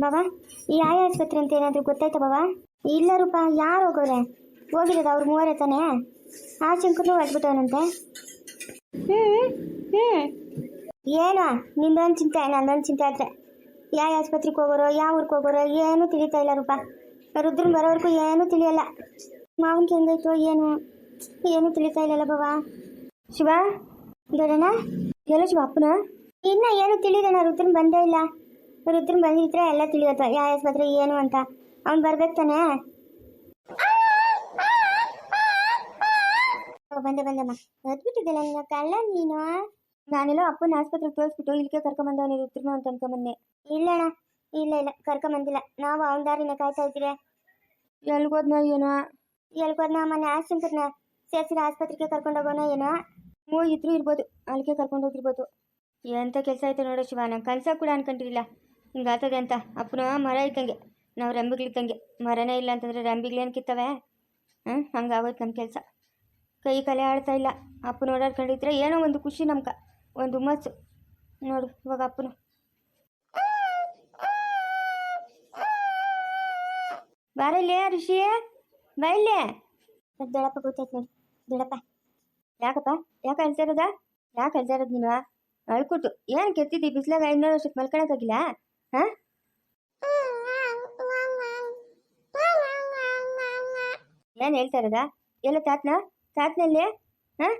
ಬಾಬಾ ಯಾವ ಆಸ್ಪತ್ರೆ ಅಂತ ಏನಾದರೂ ಗೊತ್ತಾಯ್ತಾ ಬಾಬಾ? ಇಲ್ಲ ರೂಪ ಯಾರು ಹೋಗೋರೆ? ಹೋಗಿರೋದು ಅವ್ರ ಮೂವರೇ ತಾನೆ? ಆ ಶಂಕರ್ನು ಹೊಡ್ಬಿಟ್ಟವನಂತೆ ಹ್ಞೂ ಹ್ಞೂ ಏನು, ನಿಂದೊಂದು ಚಿಂತೆ, ನಂದೊಂದು ಚಿಂತೆ ಆದ್ರೆ. ಯಾವ ಆಸ್ಪತ್ರೆಗೆ ಹೋಗೋರೋ, ಯಾವ ಊರಿಗೆ ಹೋಗೋರೋ, ಏನೂ ತಿಳಿತಾ ಇಲ್ಲ ರೂಪ. ರುದ್ರನ್ ಬರೋವರೆಗೂ ಏನೂ ತಿಳಿಯಲ್ಲ. ಮಾವನ್ ಹೆಂಗಾಯ್ತು, ಏನು, ಏನೂ ತಿಳಿತಾ ಇಲ್ಲಲ್ಲ ಬಾಬಾ. ಶಿವ, ದೊಡ್ಡಣ್ಣ ಎಲ್ಲ ಶಿವ, ಅಪ್ಪನ. ಇನ್ನ ಏನು ತಿಳಿದಣ್ಣ ರುದ್ರನ್ ಬಂದೇ ಇಲ್ಲ. ರುದ್ರನ್ ಬಂದಿದ್ರೆ ಎಲ್ಲ ತಿಳಿಯೋದು ಯಾವ ಆಸ್ಪತ್ರೆ ಏನು ಅಂತ. ಅವ್ನು ಬರ್ಬೇಕು ತಾನೇ? ಬಂದೆ ಬಂದಮ್ಮ ಹೊತ್ಬಿಟ್ಟಿದ್ದಲ್ಲ ನಿನ್ನ ಕಳ್ಳ ನೀನು? ನಾನೆಲ್ಲ ಅಪ್ಪನ ಆಸ್ಪತ್ರೆಗೆ ತೋರಿಸ್ಬಿಟ್ಟು ಇಲ್ಲಿಗೆ ಕರ್ಕೊಂಬಂದವನು ರುದ್ರನು ಅಂತ ಅನ್ಕೊಂಬಂದೆ. ಇಲ್ಲ ಅಣ್ಣ, ಇಲ್ಲ ಇಲ್ಲ. ಕರ್ಕೊಂಬಂದಿಲ್ಲ. ನಾವು ಅವನ ದಾರಿನ ಕಾಯ್ತಾ ಇದ್ದೀವಿ. ಎಲ್ಗೋದ್ನ ಏನೋ? ಎಲ್ಗೋದ್ನ ಮೊನ್ನೆ ಆಶಂಕರ್ನ ಸೇರ್ಸಿರ ಆಸ್ಪತ್ರೆಗೆ ಕರ್ಕೊಂಡೋಗೋಣ ಏನೋ? ಮೂ ಇದ್ರೂ ಇರ್ಬೋದು. ಅಲ್ಲಿಗೆ ಕರ್ಕೊಂಡು ಹೋಗಿರ್ಬೋದು. ಎಂಥ ಕೆಲಸ ಆಯ್ತು ನೋಡೋ ಶಿವ. ನಾನು ಕನ್ಸ ಕೂಡ ಅನ್ಕೊಂಡಿರಲಿಲ್ಲ ಹಿಂಗಾಗ್ತದೆ ಅಂತ. ಅಪ್ಪನ ಮರ ಇದ್ದಂಗೆ ನಾವು ರಂಬಿಗಳಿದ್ದಂಗೆ ಮರನೇ ಇಲ್ಲ ಅಂತಂದರೆ ರಂಬಿಗಳೇನು ಕಿತ್ತವೆ? ಹಾಂ ಹಂಗಾಗೋಯ್ತು ನಮ್ಮ ಕೆಲಸ. ಕೈ ಕಲೆ ಆಡ್ತಾ ಇಲ್ಲ. ಅಪ್ಪನ ಓಡಾಡ್ಕೊಂಡಿದ್ರೆ ಏನೋ ಒಂದು ಖುಷಿ ನಮ್ಕ ಒಂದು ಹುಮ್ಮಸ್ಸು. ನೋಡು ಇವಾಗ ಅಪ್ಪನ. ಬಾರಲ್ಲೇ ಋಷಿ? ಬೈಲ್ಲೇ ದೊಡಪ್ಪ ಗೊತ್ತಾಯ್ತು ನೋಡಿ. ದೊಡಪ್ಪ ಯಾಕಪ್ಪ? ಯಾಕೆ ಅಳ್ಸಿರೋದ ಯಾಕೆ ಅಳ್ಸಿರೋದು ನೀನು? ಅಳ್ಕೊಟ್ಟು. ಏನು ಕೆತ್ತಿದ್ದಿ ಬಿಸಿಲಾಗ ಇನ್ನೂರು ವರ್ಷಕ್ಕೆ ಮಲ್ಕೊಳಕ್ಕಾಗಿಲ್ಲ ಹಾಂ ಏನು ಹೇಳ್ತಾ ಇರೋದಾ? ಎಲ್ಲ ತಾತ್ನ? ತಾತ್ನಲ್ಲಿ? ಹಾಂ?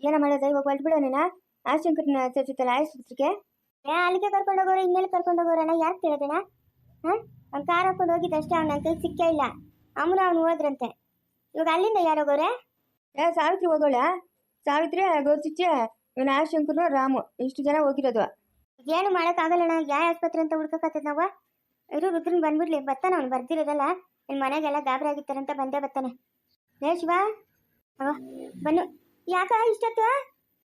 ಏನ ಮಾಡೋದ? ಇವಾಗ ಹೊರಟ್ಬಿಡೋ ನೀನ. ಆಶಂಕರ್ನ ಸೇರ್ಸುತ್ತಲ್ಲ ಆಸ್ಪತ್ರೆಗೆ ಏ, ಅಲ್ಲಿಗೆ ಕರ್ಕೊಂಡು ಹೋಗೋರು ಇನ್ನೆಲ್ಲಿ ಕರ್ಕೊಂಡು ಹೋಗೋರಣ ಯಾಕೆ ಕೇಳೋದಣ್ಣ? ಹಾಂ? ಅವ್ನು ಕಾರ್ ಹಾಕೊಂಡು ಹೋಗಿದ್ದ ಅಷ್ಟೇ, ಅವ್ನ ಕೈ ಸಿಕ್ಕೇ ಇಲ್ಲ. ಅಮ್ಮನ ಅವ್ನು ಹೋದ್ರಂತೆ. ಇವಾಗ ಅಲ್ಲಿಂದ ಯಾರು ಹೋಗೋರೆ? ಏ, ಸಾವಿತ್ರಿ ಹೋಗೋಳ? ಸಾವಿತ್ರಿ ಗೋಚಿಚ್ಚೆ ಇವನ ಶಂಕರ್ ರಾಮು. ಇಷ್ಟು ಜನ ಹೋಗಿರೋದು. ಏನು ಮಾಡೋಕ್ಕಾಗಲ್ಲಣ್ಣ ಯಾವ ಆಸ್ಪತ್ರೆ ಅಂತ ಹುಡ್ಕಕತ್ತದ ನಾವು? ಇರು ರುದ್ರನ್ ಬಂದ್ಬಿಡ್ಲಿ ಬರ್ತಾನ ಅವ್ನು ಬರ್ದಿರೋದಲ್ಲ? ನಿಮ್ಮ ಮನೆಗೆಲ್ಲ ಗಾಬರಿ ಆಗಿತ್ತಾರಂತ ಬಂದೇ ಬರ್ತಾನೆ ಏ ಶಿವ ಅವ ಬನ್ನು. ಯಾಕ ಇಷ್ಟೊತ್ತು?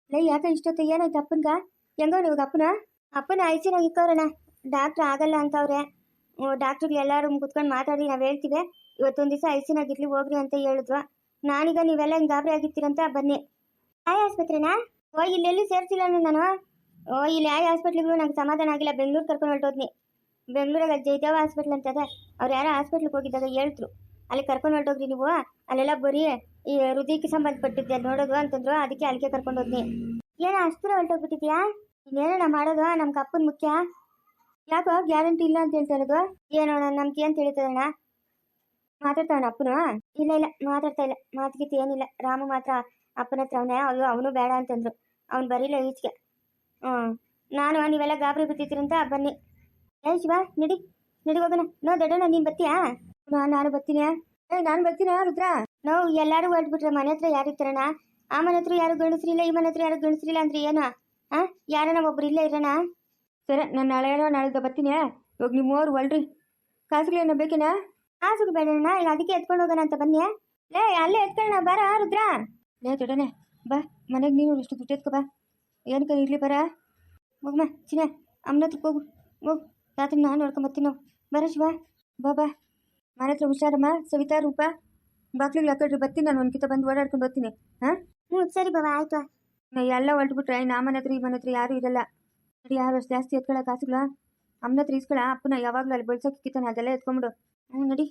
ಲೇ ಯಾಕ ಇಷ್ಟೊತ್ತು? ಏನಾಯ್ತು ಅಪ್ಪನ್ಗ? ಹೆಂಗೋ ಇವಾಗ ಅಪ್ಪನ? ಅಪ್ಪನ ಐಸಿನಾಗ ಇಕ್ಕವ್ರಣ್ಣ ಡಾಕ್ಟ್ರ್ ಆಗಲ್ಲ ಅಂತವ್ರೆ ಡಾಕ್ಟರ್ ಎಲ್ಲರೂ ಕುತ್ಕೊಂಡು ಮಾತಾಡಿ ನಾವು ಹೇಳ್ತೀವಿ. ಇವತ್ತೊಂದು ದಿವಸ ಐಸಿನಾಗ ಇರ್ಲಿ ಹೋಗ್ರಿ ಅಂತ ಹೇಳಿದ್ವಾ ನಾನೀಗ ನೀವೆಲ್ಲ ಹಿಂಗೆ ಗಾಬರಿ ಆಗಿರ್ತೀರಂತ ಬನ್ನಿ. ಆಯ್ ಆಸ್ಪತ್ರೆನಾ? ಓ ಇಲ್ಲೆಲ್ಲೂ ಸೇರಿಸಿಲ್ಲ ನಾನು ಓ, ಇಲ್ಲಿ ಯಾವ ಹಾಸ್ಪಿಟ್ಲಿಗೂ ನಂಗೆ ಸಮಾಧಾನ ಆಗಿಲ್ಲ. ಬೆಂಗಳೂರು ಕರ್ಕೊಂಡು ಹೊರಟೋದ್ನಿ. ಬೆಂಗಳೂರಾಗ ಜಯದೇವ ಹಾಸ್ಪಿಟ್ಲ್ ಅಂತ ಅದ ಅವ್ರು ಯಾರೋ ಹಾಸ್ಪಿಟ್ಲಿಗೆ ಹೋಗಿದ್ದಾಗ ಹೇಳಿದ್ರು. ಅಲ್ಲಿ ಕರ್ಕೊಂಡು ಹೊರಟೋಗ್ರಿ ನೀವು. ಅಲ್ಲೆಲ್ಲ ಬರೀ ಈ ಹೃದಯಕ್ಕೆ ಸಂಬಂಧಪಟ್ಟಿದ್ದೆ. ನೋಡೋದು ಅಂತಂದ್ರು. ಅದಕ್ಕೆ ಅಲ್ಲಿಗೆ ಕರ್ಕೊಂಡು ಹೋದ್ನಿ. ಏನೋ ಅಷ್ಟು ದೂರ ಹೊರಟೋಗ್ಬಿಟ್ಟಿದ್ಯಾ? ಇನ್ನೇನೋ ಮಾಡೋದು? ನಮ್ಗೆ ಅಪ್ಪನ ಮುಖ್ಯ. ಯಾಕೋ ಗ್ಯಾರಂಟಿ ಇಲ್ಲ ಅಂತ ಹೇಳ್ತಾ ಇರೋದು? ಏನೋ ನಮ್ಗೆ ಅಂತ ತಿಳಿತದಣ್ಣ ಮಾತಾಡ್ತಾವನ ಅಪ್ಪನು? ಇಲ್ಲ ಇಲ್ಲ, ಮಾತಾಡ್ತಾ ಇಲ್ಲ. ಮಾತುಗೀತು ಏನಿಲ್ಲ. ರಾಮು ಮಾತ್ರ ಅಪ್ಪನ ಹತ್ರ ಅವನೇ. ಅಯ್ಯೋ, ಅವನು ಬೇಡ ಅಂತಂದ್ರು. ಅವ್ನು ಬರೀಲ್ಲ ಈಚೆಗೆ. ಹ್ಞೂ ನಾನು ನೀವೆಲ್ಲ ಗಾಬರಿ ಬಿದ್ದಿದ್ದೀರಂತ ಬನ್ನಿ. ಏ ಶಿವ, ನಡಿ. ನಡಿ ಹೋಗೋಣ. ನೋ ದೊಡ್ಡಣ್ಣ, ನೀನು ಬರ್ತೀಯಾ? ನಾನು ನಾನು ಬರ್ತೀನಿ. ಏ, ನಾನು ಬರ್ತೀನಿ ರುದ್ರ? ನೋ, ಎಲ್ಲರೂ ಹೊರಟ್ಬಿಟ್ರೆ ಮನೆ ಹತ್ರ ಯಾರು ಇರ್ತಾರಣ ಆ ಮನೆ ಹತ್ರ ಯಾರು ಗಣಿಸ್ರಿಲ್ಲ ಈ ಮನೆ ಹತ್ರ ಯಾರು ಗಣಿಸ್ರಿಲ್ಲ ಅಂದ್ರೆ ಏನು? ಹಾಂ ಯಾರನ್ನ ಒಬ್ರು ಇಲ್ಲೇ ಇರೋಣ? ಸರಿ, ನಾನು ನಾಳೆ ಏನೋ ನಾಳೆದ ಬರ್ತೀನಿ. ಇವಾಗ ನೀವು ಮೂವರು ಒಳ್ರಿ ಕಾಸುಗಳೇನೋ ಬೇಕೇನಾ? ಕಾಸುಗಳು ಬೇಡಣ್ಣ ಈಗ ಅದಕ್ಕೆ ಎತ್ಕೊಂಡು ಹೋಗೋಣ ಅಂತ ಬನ್ನಿ. ಲೇ, ಅಲ್ಲೇ ಎತ್ಕೊಳ್ಳೋಣ, ಬಾರ ರುದ್ರ. ಲೇ ದೊಡ್ಡನೆ ಬಾ ಮನೆಗೆ ನೀನು ಎಷ್ಟು ದುಡ್ಡು ಎತ್ಕೊ ಬಾ. ಏನಕ್ಕೆ ಇರಲಿ ಬರ ಹೋಗಮ್ಮ ಚಿನ್ನ ಅಮ್ಮನ ಹತ್ರಕ್ಕೆ ಹೋಗು. ಹೋಗು ರಾತ್ರಿ ನಾನು ನೋಡ್ಕೊಂಬರ್ತೀನಿ ನಾವು. ಬರ ಶಿವ ಬಾ ಬಾ. ಮನೆ ಹತ್ರ ಹುಷಾರಮ್ಮ ಸವಿತಾ ರೂಪ. ಬಾಕ್ಲಿಗೆ ಹಾಕೊಳ್ರಿ ಬರ್ತೀನಿ ನಾನು ಒಂದ್ಕಿತ ಬಂದು ಓಡಾಡ್ಕೊಂಡು ಹೋಗ್ತೀನಿ ಹಾಂ? ಹ್ಞೂ ಸರಿ ಬಾಬಾ ಆಯ್ತು. ಎಲ್ಲ ಹೊರಟ್ಬಿಟ್ರೆ ನಾ ಮನೆ ಹತ್ರ ಈ ಮನೆ ಹತ್ರ ಯಾರೂ ಇರಲ್ಲ. ನೋಡಿ ಯಾರು ಅಷ್ಟು ಜಾಸ್ತಿ ಎತ್ಕೊಳ್ಳೋ ಕಾಸುಗಳ ಅಮ್ಮನ ಹತ್ರ ಇಸ್ಕೊಳ ಅಪ್ಪನ ಯಾವಾಗಲೂ ಅಲ್ಲಿ ಬಳ್ಸೋಕ್ಕಿತ್ತಾನೆ ಅದೆಲ್ಲ ಎತ್ಕೊಂಬಿಡು. ಹ್ಞೂ ನೋಡಿ.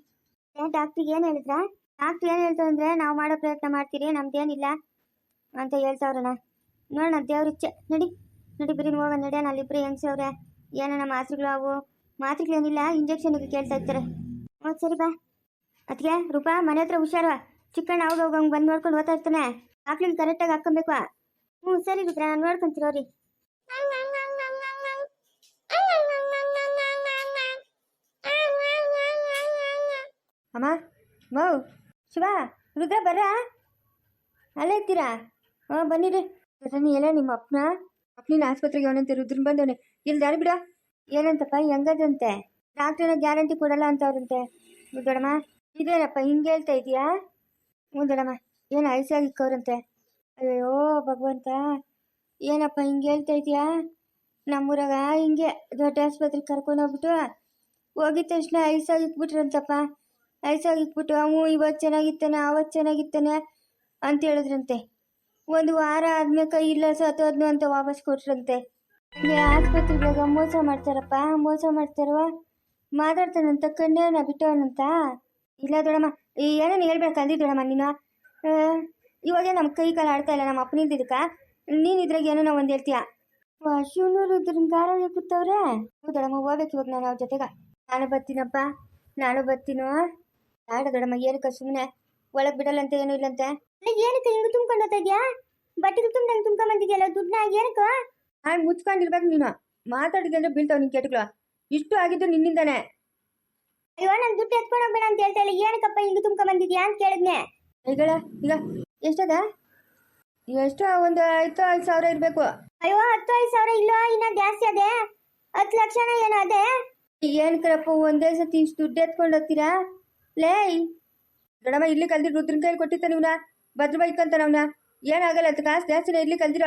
ಡಾಕ್ಟ್ರಿಗೆ ಏನು ಹೇಳಿದ್ರಾ? ಡಾಕ್ಟ್ರ್ ಏನು ಹೇಳ್ತಾರೆ ಅಂದರೆ ನಾವು ಮಾಡೋ ಪ್ರಯತ್ನ ಮಾಡ್ತೀರಿ ನಮ್ದೇನಿಲ್ಲ. ಅಂತ ಹೇಳ್ತಾವ್ರಣ ನೋಡೋಣ ದೇವ್ರ ಇಚ್ಛೆ ನಡಿ ನಡಿ ಬರೀ ಹೋಗೋಣ ನಡೆಯೋಣ ಅಲ್ಲಿಬ್ಬರು ಹೆಂಗ್ಸವ್ರೆ ಏನಣ್ಣ ಮಾತ್ರೆಗಳು ಅವು? ಮಾತ್ರೆಗಳೇನಿಲ್ಲ ಇಂಜೆಕ್ಷನ್ಗೆ ಕೇಳ್ತಾ ಇರ್ತಾರೆ. ಹ್ಞೂ ಸರಿ ಬಾ. ಅದಕ್ಕೆ ರೂಪಾ, ಮನೆ ಹತ್ರ ಹುಷಾರು. ಚಿಕ್ಕಣ್ಣ ಅವಾಗ ಹಂಗೆ ಬಂದು ನೋಡ್ಕೊಂಡು ಓದ್ತಾ ಇರ್ತಾನೆ. ಆಕ್ಳಿಗೆ ಕರೆಕ್ಟಾಗಿ ಹಾಕ್ಕೊಬೇಕು. ಹ್ಞೂ ಸರಿ ಬಿಟ್ರೆ ನಾನು ನೋಡ್ಕೊಂತೀರೋರಿ ಅಮ್ಮ, ಮೌ, ಶಿವ ಹುಡುಗ ಬರ್ರ? ಅಲ್ಲೇ ಇರ್ತೀರಾ? ಹಾಂ ಬನ್ನಿರಿ ರನಿ ಎಲ್ಲ ನಿಮ್ಮ ಅಪ್ಪನ. ಅಪ್ಪನಿನ ಆಸ್ಪತ್ರೆಗೆ ಅವನಂತೆ ರುದ್ರನ್ ಬಂದವನೆ. ಇಲ್ಲಿ ದಾರಿ ಬಿಡ. ಏನಂತಪ್ಪ, ಹೆಂಗದಂತೆ? ಡಾಕ್ಟ್ರನ ಗ್ಯಾರಂಟಿ ಕೊಡಲ್ಲ ಅಂತ ಅವ್ರಂತೆ ದೊಡಮ್ಮ ಇದೇನಪ್ಪ, ಹಿಂಗೆ ಹೇಳ್ತಾ ಇದೀಯಾ? ಹ್ಞೂ ಏನು ಐಸಾಗಿ ಇಕ್ಕವ್ರಂತೆ? ಅಯ್ಯೋ ಭಗವಂತ. ಏನಪ್ಪ, ಹಿಂಗೆ ಹೇಳ್ತಾ ಇದೀಯಾ? ನಮ್ಮೂರಾಗ ಹಿಂಗೆ ದೊಡ್ಡ ಆಸ್ಪತ್ರೆಗೆ ಕರ್ಕೊಂಡು ಹೋಗ್ಬಿಟ್ಟು ಹೋಗಿದ ತಕ್ಷಣ ಐಸಾಗಿ ಇಕ್ಬಿಟ್ರಂತಪ್ಪ. ಐಸಾಗಿ ಇಕ್ಬಿಟ್ಟು ಅವನು ಇವತ್ತು ಚೆನ್ನಾಗಿತ್ತಾನೆ ಅವತ್ತು ಚೆನ್ನಾಗಿತ್ತಾನೆ ಅಂತ ಹೇಳಿದ್ರಂತೆ. ಒಂದು ವಾರ ಆದ್ಮೇಲೆ ಕೈ ಇಲ್ಲ ಸತ್ತೋದ್ನು ಅಂತ ವಾಪಸ್ ಕೊಟ್ರಂತೆ. ಇಲ್ಲಿ ಆಸ್ಪತ್ರೆಗಳಾಗ ಮೋಸ ಮಾಡ್ತಾರಪ್ಪ, ಮೋಸ ಮಾಡ್ತಾರವ ಮಾತಾಡ್ತಾನಂತ ಕಣ್ಣೇನ ಬಿಟ್ಟವನಂತ ಇಲ್ಲ ದೊಡಮ್ಮ ಏನೇನು ಹೇಳ್ಬೇಕು ಅಂದಿ ದೊಡಮ್ಮ ನೀನು. ಇವಾಗ ನಮ್ಮ ಕೈ ಕಾಲು ಆಡ್ತಾ ಇಲ್ಲ ನಮ್ಮ ಅಪ್ಪನಿಂದ ಇದಕ್ಕ. ನೀನು ಇದ್ರಾಗ ಏನೋ ಒಂದು ಹೇಳ್ತೀಯ? ಶಿವನೂರು ಇದ್ರನ್ನ ಗಾರಲ್ಲಿ ಕೂತವ್ರೆ. ದೊಡಮ್ಮ, ಹೋಗ್ಬೇಕು ಇವಾಗ ನಾನು ಅವ್ರ ಜೊತೆಗ. ನಾನು ಬರ್ತೀನಪ್ಪ, ನಾನು ಬರ್ತೀನೋ? ಆಡ ದೊಡಮ್ಮ, ಏನಕ್ಕ ಸುಮ್ಮನೆ ಒಳಗೆ ಬಿಡಲ್ಲಂತ ಏನೂ ಇಲ್ಲಂತೆ. ಏನಕ್ಕೆ ಹಿಂಗೆ ತುಂಬ್ಕೊಂಡು ಹೋಗ್ತಾ ಇದೆಯಾ? ಬಟ್ಟೆಗೆ ನಂಗೆ ತುಂಬ್ಕೊಂಡ್ ಬಂದಿದ್ಯಲ್ಲ ದುಡ್ಡನ್ನ ಏನಕ್ಕೆ? ಹಾಗೆ ಮುಚ್ಕೊಂಡಿರ್ಬೇಕು ನೀನು. ಮಾತಾಡಿದ್ರೆ ಬೀಳ್ತಾವ ನಿನ್ ಕೆಟ್ಗಳು. ಇಷ್ಟು ಆಗಿದ್ದು ನಿನ್ನಿಂದಾನೆ. ಅಯ್ಯೋ ನಾನು ದುಡ್ಡು ಎತ್ಕೊಂಡು ಹೋಗ್ಬೇಡ ಅಂತ ಹೇಳ್ತಾ ಇಲ್ಲ ಏನಕ್ಕಪ್ಪ ಹಿಂಗೆ ತುಂಬ್ಕೊಂಡ್ ಬಂದಿದ್ಯಾ ಅಂತ ಕೇಳಿದ್ನೆ. ಈಗಳ ಈಗ ಎಷ್ಟದ? ಎಷ್ಟು ಒಂದು ಐದು ಐದು ಸಾವಿರ ಇರಬೇಕು. ಅಯ್ಯೋ ಹತ್ತು ಐದು ಸಾವಿರ ಇಲ್ಲೋ ಇನ್ನ ಜಾಸ್ತಿ ಅದೇ? ಹತ್ತು ಲಕ್ಷನ ಏನೋ ಅದೇ? ಏನ್ ಕರಪ್ಪ ಒಂದೇ ಸತಿ ಇಷ್ಟು ದುಡ್ಡು ಎತ್ಕೊಂಡು ಹೋಗ್ತೀರಾ? ಲೇಯ್. ದೊಡಮ್ಮ ಇಲ್ಲಿ ಕಲ್ದಿ ರುದ್ರನ್ ಕೈಲಿ ಕೊಟ್ಟಿತ್ತ ನೀವ್ನ? ಭದ್ರ ನಾವ್ನ? ಏನಾಗಲ್ಲ ಅಂತ ಕಾಸು ಜಾಸ್ತಿನ ಇಲ್ಲಿ ಕಲ್ದಿರ?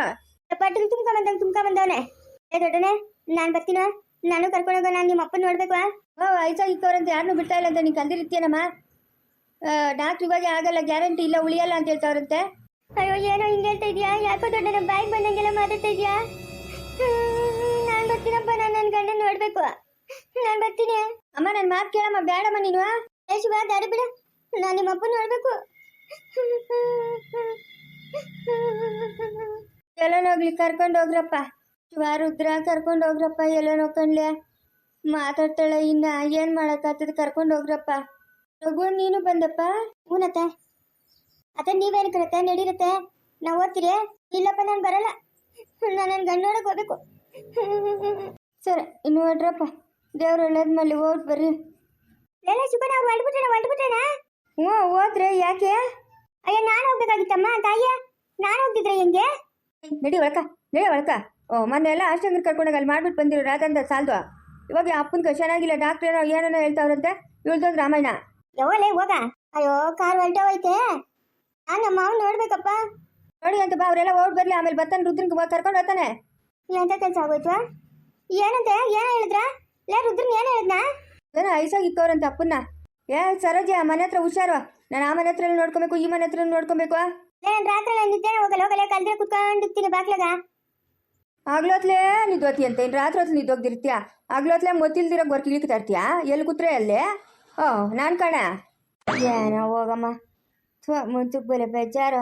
ಬಟ್ಟೆಗೆ ತುಂಬ್ಕೊಂಡ್ ಬಂದಂಗೆ ತುಂಬ್ಕೊಂಡ್ ಬಂದವನೆ. ಏ ದೊಡ್ಡನೆ ನಾನು ಬರ್ತೀನ? ನಾನು ಕರ್ಕೊಂಡು ನಾನು ನಿಮ್ಮ ಅಪ್ಪನ ನೋಡ್ಬೇಕು ಓ ಐಸ ಇಕ್ಕವ್ರಂತ ಯಾರನ್ನೂ ಬಿಡ್ತಾ ಇಲ್ಲ ಅಂತ ನೀನು ಕಲ್ದಿರ್ತೀಯನಮ್ಮ? ಡಾಕ್ಟ್ರ್ ಇವಾಗ ಆಗಲ್ಲ ಗ್ಯಾರಂಟಿ ಇಲ್ಲ ಉಳಿಯಲ್ಲ ಅಂತ ಹೇಳ್ತಾವ್ರಂತೆ. ಅಯ್ಯೋ ಏನೋ ಹಿಂಗೆ ಹೇಳ್ತಾ ಇದೀಯಾ? ಯಾಕೋ ದೊಡ್ಡನ ಬಾಯಿಗೆ ಬಂದಂಗೆಲ್ಲ ಮಾತಾಡ್ತಾ ಇದೀಯಾ? ನಾನು ಬರ್ತೀನಪ್ಪ ನಾನು ನನ್ನ ಗಂಡನ ನೋಡ್ಬೇಕು. ನಾನು ಬರ್ತೀನಿ. ಅಮ್ಮ ನನ್ನ ಮಾತು ಕೇಳಮ್ಮ ಬೇಡಮ್ಮ ನೀನು. ಶಿವ ದಾರಿ ಬಿಡು. ನಾನು ನಿಮ್ಮ ಅಪ್ಪನ ನೋಡ್ಬೇಕು. ಎಲ್ಲೋನೋಗ್ಲಿ ಕರ್ಕೊಂಡು ಹೋಗ್ರಪ್ಪ. ರುದ್ರ ಕರ್ಕೊಂಡು ಹೋಗ್ರಪ್ಪ ಎಲ್ಲೋ ನೋಡ್ಕೊಂಡ್ಲೆ ಮಾತಾಡ್ತಾಳೆ ಇನ್ನ ಏನ್ ಮಾಡಕ್ಕಾಗ್ತದೆ ಕರ್ಕೊಂಡು ಹೋಗ್ರಪ್ಪ. ರಘು ನೀನು ಬಂದಪ್ಪ? ಹೂನತ್ತೆ. ಅತ್ತೆ ನೀವೇನು ಕರತ್ತೆ ನಡೀರತ್ತೆ? ನಾವು ಓದ್ತೀರಿ? ಇಲ್ಲಪ್ಪ ನಾನು ಬರಲ್ಲ. ನಾನು ನನ್ನ ಗಂಡ ನೋಡಕ್ ಹೋಗ್ಬೇಕು. ಸರ್ ಇನ್ನು ಹೊಡ್ರಪ್ಪ ದೇವ್ರ ಒಳ್ಳೇದ್ ಮೇಲೆ ಹೋಗಿ ಬರ್ರಿ. ಎಲ್ಲ ಶುಭ ನಾವು ಹೊಡ್ಬಿಟ್ರೇನ ಹೊಡ್ಬಿಟ್ರೇನ ಹ್ಞೂ ಹೋದ್ರೆ ಯಾಕೆ? ಅಯ್ಯ ನಾನು ಹೋಗ್ಬೇಕಾಗಿತ್ತಮ್ಮ ತಾಯಿಯ? ನಾನು ಹೋಗ್ತಿದ್ರೆ ಹೆಂಗೆ? ನಡಿ ಒಳಕ ನಡಿ ಒಳಕ. ಓ ಮೊನ್ನೆ ಎಲ್ಲ ಅಷ್ಟಂಗ್ರ ಕರ್ಕೊಂಡಾಗ ಅಲ್ಲಿ ಮಾಡ್ಬಿಟ್ಟು ಬಂದಿರೋ ರಾಧಂದ ಸಾಲ್ದು. ಇವಾಗ ಅಪ್ಪನ್ಗೆ ಚೆನ್ನಾಗಿಲ್ಲ ಡಾಕ್ಟರ್ ಏನೋ ಏನೇನೋ ಹೇಳ್ತಾವ್ರಂತೆ. ಇಳ್ದೊಂದು ರಾಮಾಯಣ. ಯಾವಲೇ ಹೋಗ. ಅಯ್ಯೋ ಕಾರ್ ಹೊಲ್ಟೋಯ್ತೆ ನಾನು ನಮ್ಮ ನೋಡ್ಬೇಕಪ್ಪ. ನೋಡಿ ಅಂತ ಬಾ ಅವರೆಲ್ಲ ಓಡ್ ಬರ್ಲಿ ಆಮೇಲೆ ಬರ್ತಾನೆ ರುದ್ರನ್ಗೆ ಕರ್ಕೊಂಡು ಹೋಗ್ತಾನೆ. ಎಂತ ಕೆಲಸ ಆಗೋಯ್ತು? ಏನಂತೆ ಏನ ಹೇಳಿದ್ರ? ಲೇ ರುದ್ರನ್ ಏನು ಹೇಳಿದ್ನಾ? ಏನೋ ಐಸಾಗಿ ಇಕ್ಕವ್ರಂತ ಅಪ್ಪನ್ನ. ಏ ಸರೋಜಿ ಆ ಮನೆ ಹತ್ರ ಹುಷಾರು. ನಾನು ಆ ಮನೆ ಹತ್ರ ನೋಡ್ಕೊಬೇಕು ಈ ಮನೆ ಹತ್ರ ನೋಡ್ಕೊಬೇಕು. ನಾನು ರಾತ್ರಿ ನಾನು ನಿದ್ದೇನೆ ಹೋಗಲ್ಲ ಹೋಗಲ್ಲ ಕಲ್ದ್ರೆ ಕುತ್ಕೊಂಡಿರ್ತೀನಿ ಬಾಕ್ಲಾಗ ಆಗ್ಲೋತ್ಲೇ ನಿದ್ದೋತಿ ಅಂತ ಇನ್ನು ರಾತ್ರಿ ಹೊತ್ತು ನಿದ್ದೋಗ್ದಿರ್ತೀಯ? ಆಗ್ಲೋತ್ಲೆ ಮೊತ್ತಿಲ್ದಿರೋ ಗೊರ್ಕಿ ಇಳಿಕ್ತಾ ಇರ್ತೀಯ? ಎಲ್ಲಿ ಕೂತ್ರೆ ಅಲ್ಲೇ? ಓ ನಾನು ಕಣ. ಏನೋ ಹೋಗಮ್ಮ. ಥೋ ಮುಂಚಕ್ಕೆ ಬೆಲೆ ಬೇಜಾರು.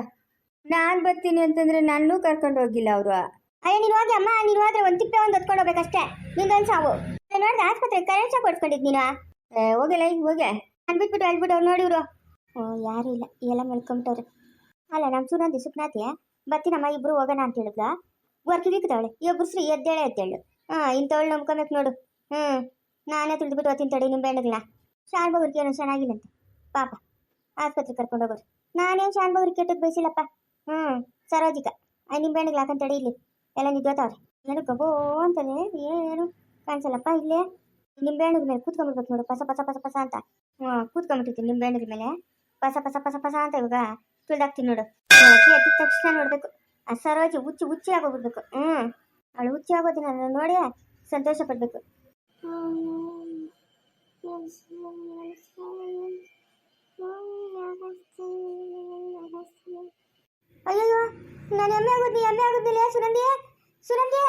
ನಾನು ಬರ್ತೀನಿ ಅಂತಂದ್ರೆ ನನ್ನೂ ಕರ್ಕೊಂಡು ಹೋಗಿಲ್ಲ ಅವರು. ಅಯ್ಯ ನೀನು ಹೋಗಿ ಅಮ್ಮ ನೀನು ಹೋದ್ರೆ ಒಂದು ತಿಪ್ಪೆ ಒಂದು ಹೊತ್ಕೊಂಡು ಹೋಗ್ಬೇಕಷ್ಟೇ. ನಿಂದೊಂದು ಸಾವು. ನಾನು ನೋಡಿದ ಆಸ್ಪತ್ರೆ ಕರೆಂಟ್ ಶಾಕ್ ಹೊಡ್ಸ್ಕೊಂಡಿದ್ ನೀನು? ಹೋಗಿಲ್ಲ ಹೋಗೆ. ನಾನು ಬಿಟ್ಬಿಟ್ಟು ಹೇಳ್ಬಿಟ್ಟು ಅವ್ರು ನೋಡಿವ್ರು ಓ, ಯಾರು ಇಲ್ಲ. ಎಲ್ಲ ಮಲ್ಕೊಂಬಿಟ್ಟವ್ರೆ. ಅಲ್ಲ ನಮ್ಮ ಸುನಂದಿ ಸುಪ್ನಾತಿ ಬರ್ತೀನಮ್ಮ, ಇಬ್ರು ಹೋಗೋಣ ಅಂತ ಹೇಳಿದ್ಲ? ವರ್ಕಿಗೆ ಬಿಕ್ತಾವಳೆ ಇಬ್ಬರು ಶ್ರೀ ಎದ್ದೇಳೆ, ಎದ್ದೇಳು. ಹಾಂ, ಇಂಥವಳು ನಂಬ್ಕೊಬೇಕು ನೋಡು. ಹ್ಞೂ ನಾನೇ ತಿಳಿದ್ಬಿಟ್ಟು ಓದ್ತೀನಿ ತಡಿ ನಿಮ್ಮ ಬೆಣ್ಣಗಳನ್ನ ಶಾನ್ಭೋಗ್ರಿಗೆ ಏನೋ ಚೆನ್ನಾಗಿಲ್ಲಂತೆ ಪಾಪ. ಆಸ್ಪತ್ರೆ ಕರ್ಕೊಂಡು ಹೋಗೋರು. ನಾನೇನು ಶಾನ್ಭೋಗ್ರಿಗೆ ಕೆಟ್ಟದ್ದು ಬಯಸಿಲ್ಲಪ್ಪ. ಹ್ಞೂ ಸರೋಜಿಕ. ಆ ನಿಮ್ಮ ಬೆಣ್ಣಗಳು ಹಾಕಂತ ತಡಿ ಇಲ್ಲಿ. ಎಲ್ಲ ನಿದ್ದೋತಾವ್ರೆ ಏನು ಗಬೋ ಅಂತಲೇ ಏನು ಕಾಣಿಸಲ್ಲಪ್ಪ ಇಲ್ಲೇ? ನಿಂಬೆಹಣ್ಣದ ಮೇಲೆ ಕೂತ್ಕೊಂಡ್ಬಿಡ್ಬೇಕು ನೋಡು. ಪಸ ಪಸ ಪಸ ಪಸ ಅಂತ. ಕೂತ್ಕೊಂಡ್ಬಿಟ್ಟಿರ್ತೀನಿ ನಿಂಬೆ ನಿಂಬೆಹಣ್ಣದ ಮೇಲೆ. ಪಸ ಪಸ ಪಸ ಪಸ ಅಂತ ಇವಾಗ ತುಳಿದಾಕ್ತೀನಿ ನೋಡು. ಎದ್ದ ತಕ್ಷಣ ನೋಡ್ಬೇಕು. ಆ ಸರೋಜಿ ಹುಚ್ಚಿ ಹುಚ್ಚಿ ಆಗೋಗ್ಬಿಡ್ಬೇಕು. ಹ್ಞೂ, ಅವಳು ಹುಚ್ಚಿ ಆಗೋದಿನ ನೋಡಿ ಸಂತೋಷ ಪಡ್ಬೇಕು. ಅಯ್ಯೋ ನಾನು ಎಮ್ಮೆ ಆಗೋದಿಲ್ಲ ಎಮ್ಮೆ ಆಗೋದಿಲ್ಲ ಸುನಂದಿ ಸುನಂದಿ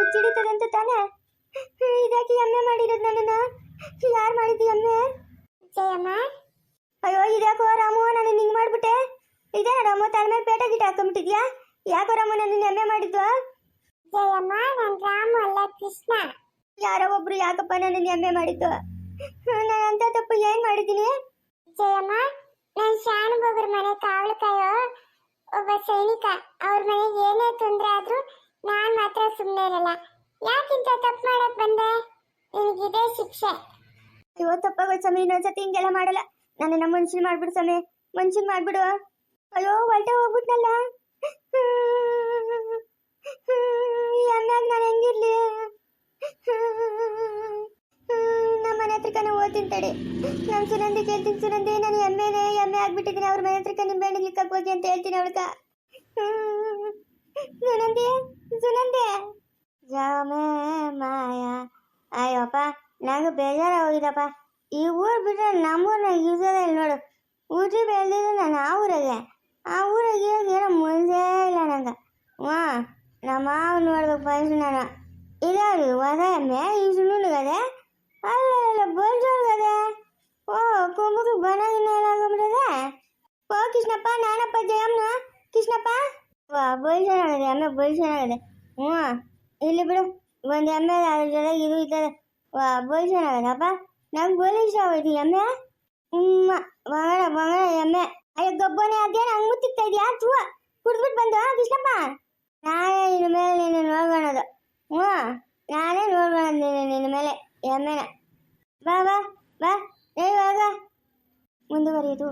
ಹುಚ್ಚಿಡಿತದೆ ಅಂತ ತಾನೇ? ಇದಕ್ಕೆ ಎಮ್ಮೆ ಮಾಡಿರೋದು ನನ್ನನ್ನು. ಯಾರು ಮಾಡಿದ್ದು ಎಮ್ಮೆ? ಜಯಮ್ಮ ಅಯ್ಯೋ, ಇದ್ಯಾಕೋ ರಾಮು, ನಾನು ಹಿಂಗೆ ಮಾಡ್ಬಿಟ್ಟೆ? ಇದೇ ರಾಮು ತಲೆ ಮೇಲೆ ಪೇಟ ಗಿಟ ಹಾಕೊಂಬಿಟ್ಟಿದ್ಯಾ ಯಾಕೋ ರಾಮು ನನ್ನ ಎಮ್ಮೆ ಮಾಡಿದ್ವಾ? ಜಯಮ್ಮ ನಾನು ರಾಮು ಅಲ್ಲ, ಕೃಷ್ಣ. ಯಾರೋ ಒಬ್ರು ಯಾಕಪ್ಪ ನನ್ನ ಎಮ್ಮೆ ಮಾಡಿದ್ದು? ನಾನು ಅಂತ ತಪ್ಪು ಏನ್ ಮಾಡಿದ್ದೀನಿ? ಜಯಮ್ಮ ನಾನು ಶಾನುಭೋಗ್ರ ಮನೆ ಕಾವಲು ಕಾಯೋ ಒಬ್ಬ ಸೈನಿಕ. ಅವ್ರ ಮನೆಗೆ ಏನೇ ತೊಂದರೆ ಆದ್ರೂ ನಾನು ಮಾತ್ರ ಸುಮ್ಮನೆ ಇರಲ್ಲ. ಯಾಕಿಂತ ತಪ್ಪು ಮಾಡಕ್ ಬಂದೆ? ನಿನಗಿದೆ ಶಿಕ್ಷೆ. ಅಯ್ಯೋ ತಪ್ಪಾಗೋಯ್ತು ಸಮಯ ಇನ್ನೊಂದ್ಸತಿ ಹಿಂಗೆಲ್ಲ ಮಾಡಲ್ಲ. ನನ್ನ ಮನುಷ್ಯನ್ ಮಾಡ್ಬಿಡು ಸಮಯ ಮನುಷ್ಯನ್ ಮಾಡ್ಬಿಡು. ಅಯ್ಯೋ ಹೊಲ್ಟೆ ಹೋಗ್ಬಿಟ್ನಲ್ಲ? ಅಮ್ಮ್ಯಾಗ ನಾನು ಹೆಂಗಿರ್ಲಿ? ನಮ್ಮ ಮನೆ ಹತ್ರ ನಾವು ಓದ್ತೀನಿ ತಡಿ. ನಾನು ಸುನಂದಿ ಕೇಳ್ತೀನಿ ಸುನಂದಿ, ನಾನು ಎಮ್ಮೆನೆ ಎಮ್ಮೆ ಆಗ್ಬಿಟ್ಟಿದ್ದೀನಿ. ಅವ್ರ ಮನೆ ಹತ್ರಕ್ಕ ನಿಂಬೆ ಹಣ್ಣು ಹೋಗಿ ಅಂತ ಹೇಳ್ತೀನಿ ಅವಳ್ಕ. ಸುನಂದಿ ಸುನಂದಿ. ಜಾಮೆ ಮಾಯ ಅಯ್ಯಪ್ಪ ನಂಗೆ ಬೇಜಾರ ಹೋಗಿದಪ್ಪ ಈ ಊರು ಬಿಟ್ರೆ ನಮ್ಮೂರ್ನಾಗ ಯೂಸದೇ ಇಲ್ಲ ನೋಡು ಊಟಿ ಬೆಳೆದಿದ್ದು ನಾನು ಆ ಊರಾಗೆ ಆ ಊರಾಗೆ ಏನೋ ಮುಂದೆ ಇಲ್ಲ ನಂಗೆ ಹ್ಞೂ ನಮ್ಮ ಮಾವ ನೋಡ್ಬೇಕು ಬಯಸು ನಾನು ಇದಾದ್ರು ಹೊಸ ಎಮ್ಮೆ ಈ ಸುಳ್ಳುಗದೆ ಅಲ್ಲ ಬೋಲ್ಸೋರ್ಗದೆ ಓ ಕುಂಬಕ್ಕೆ ಬನ ಗಿನ ಏನಾಗ್ಬಿಟ್ಟದೆ ಓ ಕೃಷ್ಣಪ್ಪ ನಾನಪ್ಪ ಜಯಮ್ಮನ ಕೃಷ್ಣಪ್ಪ ವಾ ಬೋಲ್ ಚೆನ್ನಾಗಿದೆ ಎಮ್ಮೆ ಬೋಲ್ ಚೆನ್ನಾಗಿದೆ ಹ್ಞೂ ಇಲ್ಲಿ ಬಿಡು. ಒಂದು ಎಮ್ಮೆ ಅದ್ರ ಜೊತೆಗೆ ಇದು ಈ ವಾ ಬೋಲ್ ಚೆನ್ನಾಗದಪ್ಪ ನಂಗೆ ಬೋಲ್ ಇಷ್ಟ ಆಗೋಯ್ತು ಎಮ್ಮೆ ಉಮ್ಮ ಬಂಗಾಳ ಬಂಗಾಳ ಎಮ್ಮೆ ಅಯ್ಯೋ ಗಬ್ಬನೆ ಅದೇನು ನಂಗೆ ಮುತ್ತಿಕ್ತಾ ಇದೆಯಾ? ಚೂ ಕುಡ್ದ್ಬಿಟ್ಟು ಬಂದು ಕೃಷ್ಣಪ್ಪ. ನಾನೇ ನಿನ್ನ ಮೇಲೆ ನಿನ್ನ ನೋಡ್ಕೊಳೋದು. ಹ್ಞೂ, ನಾನೇ ನೋಡ್ಕೊಳಂದಿನಿ ನಿನ್ನ ಮೇಲೆ ಎಮ್ಮೆನ ಬಾ ಬಾ ಬಾ. ಏ ಇವಾಗ ಮುಂದುವರಿಯೋದು